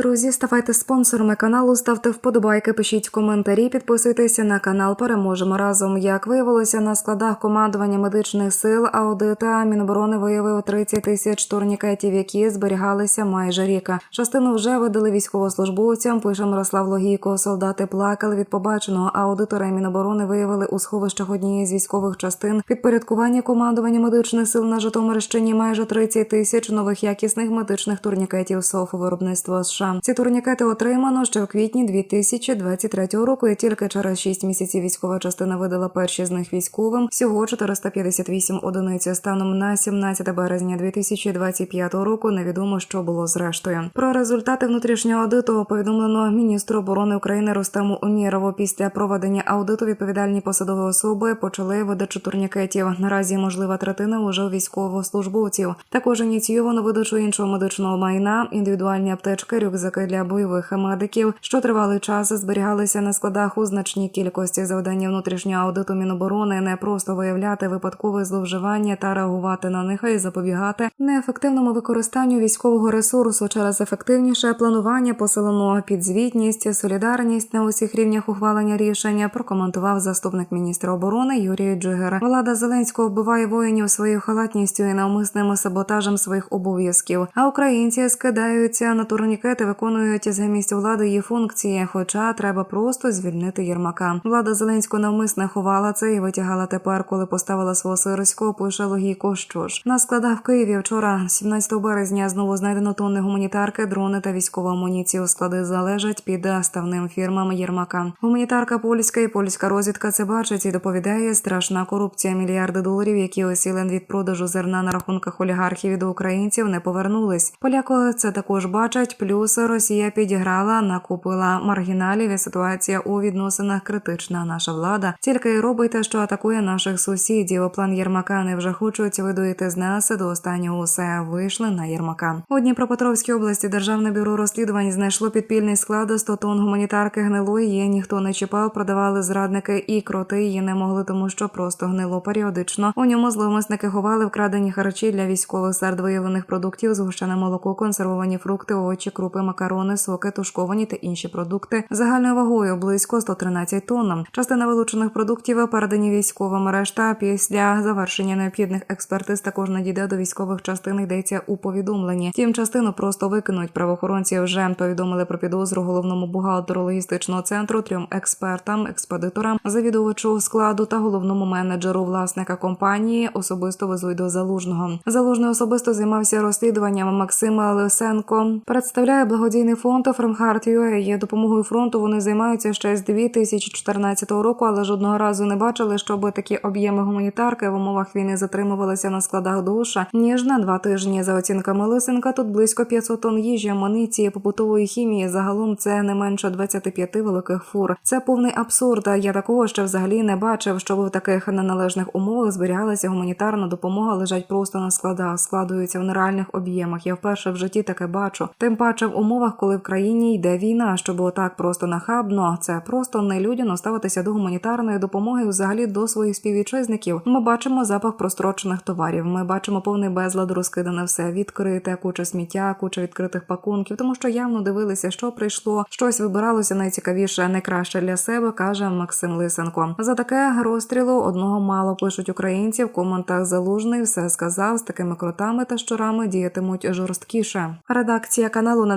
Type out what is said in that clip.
Друзі, ставайте спонсорами каналу, ставте вподобайки, пишіть коментарі, підписуйтеся на канал. Переможемо разом. Як виявилося на складах командування медичних сил, аудита Міноборони виявив 30 тисяч турнікетів, які зберігалися майже рік. Частину вже видали військовослужбовцям. Пише Мирослав Логійко. Солдати плакали від побаченого. Аудитори Міноборони виявили у сховищах однієї з військових частин підпорядкування командування медичних сил на Житомирщині майже 30 тисяч нових якісних медичних турнікетів СОФ виробництва США. Ці турнікети отримано ще в квітні 2023 року. І тільки через 6 місяців військова частина видала перші з них військовим. Всього 458 одиниць. Станом на 17 березня 2025 року невідомо, що було зрештою. Про результати внутрішнього аудиту повідомлено міністру оборони України Рустему Умєрову. Після проведення аудиту відповідальні посадові особи почали видачу турнікетів. Наразі можлива третина уже у військовослужбовців. Також ініційовано видачу іншого медичного майна, індивідуальні аптечки, рюкзаки для бойових медиків, що тривалий час зберігалися на складах у значній кількості завдання внутрішнього аудиту Міноборони не просто виявляти випадкове зловживання та реагувати на них, й запобігати неефективному використанню військового ресурсу через ефективніше планування, посилену підзвітність, солідарність на усіх рівнях ухвалення рішення. Прокоментував заступник міністра оборони Юрій Джигер. Влада Зеленського вбиває воїнів своєю халатністю і навмисним саботажем своїх обов'язків. А українці скидаються на турнікети, виконують замість влади її функції. Хоча треба просто звільнити Єрмака. Влада Зеленського навмисне ховала це і витягала тепер, коли поставила свого сирського, пише логіку. Що ж на складах в Києві вчора, 17 березня, знову знайдено тонни гуманітарки, дрони та військову амуніцію. Склади залежать під ставним фірмам Єрмака. Гуманітарка польська і польська розвідка це бачить і доповідає страшна корупція. Мільярди доларів, які осіли від продажу зерна на рахунках олігархів до українців, не повернулись. Поляки це також бачать. Плюс Росія підіграла, накупила маргіналів. і Ситуація у відносинах критична. Наша влада тільки й робить те, що атакує наших сусідів. План Єрмака не вже хочуть видоїти з нас. До останнього усе вийшли на Єрмака. У Дніпропетровській області державне бюро розслідувань знайшло підпільний склад 100 тонн гуманітарки гнилої. Її ніхто не чіпав, продавали зрадники і кроти її не могли, тому що просто гнило періодично. У ньому зловмисники ховали вкрадені харчі для військових серед виявлених продуктів, згущене молоко, консервовані фрукти, овочі, крупи, макарони, соки, тушковані та інші продукти загальною вагою близько 113 тонн. Частина вилучених продуктів передані військовим. Решта після завершення необхідних експертиз також надійде до військових частин. Йдеться у повідомленні. Тім частину просто викинуть. Правоохоронці вже повідомили про підозру головному бухгалтеру логістичного центру, трьом експертам, експедиторам, завідувачу складу та головному менеджеру власника компанії. Особисто везуть до залужного. Залужний особисто займався розслідуванням Максима Лисенко. Представляє благодійний фонд Фремхарт Є допомогою фронту. Вони займаються ще з 2014 року, але жодного разу не бачили, щоб такі об'єми гуманітарки в умовах війни затримувалися на складах душа ніж на два тижні. За оцінками Лисенка, тут близько 500 тонн їжі, амуніції, побутової хімії. Загалом це не менше 25 великих фур. Це повний абсурд. Я такого ще взагалі не бачив, щоб в таких неналежних умовах зберігалася гуманітарна допомога. Лежать просто на складах, складуються в нереальних об'ємах. Я вперше в житті таке бачу. Тим паче в умовах, коли в країні йде війна, щоб отак просто нахабно, це просто нелюдяно ставитися до гуманітарної допомоги, взагалі до своїх співвітчизників. Ми бачимо запах прострочених товарів. Ми бачимо повний безлад, розкидане все, відкрите, куча сміття, куча відкритих пакунків, тому що явно дивилися, що прийшло, щось вибиралося найцікавіше, найкраще для себе, каже Максим Лисенко. За таке розстрілу одного мало пишуть українці в коментах залужний. Все сказав з такими кротами та щурами діятимуть жорсткіше. Редакція каналу не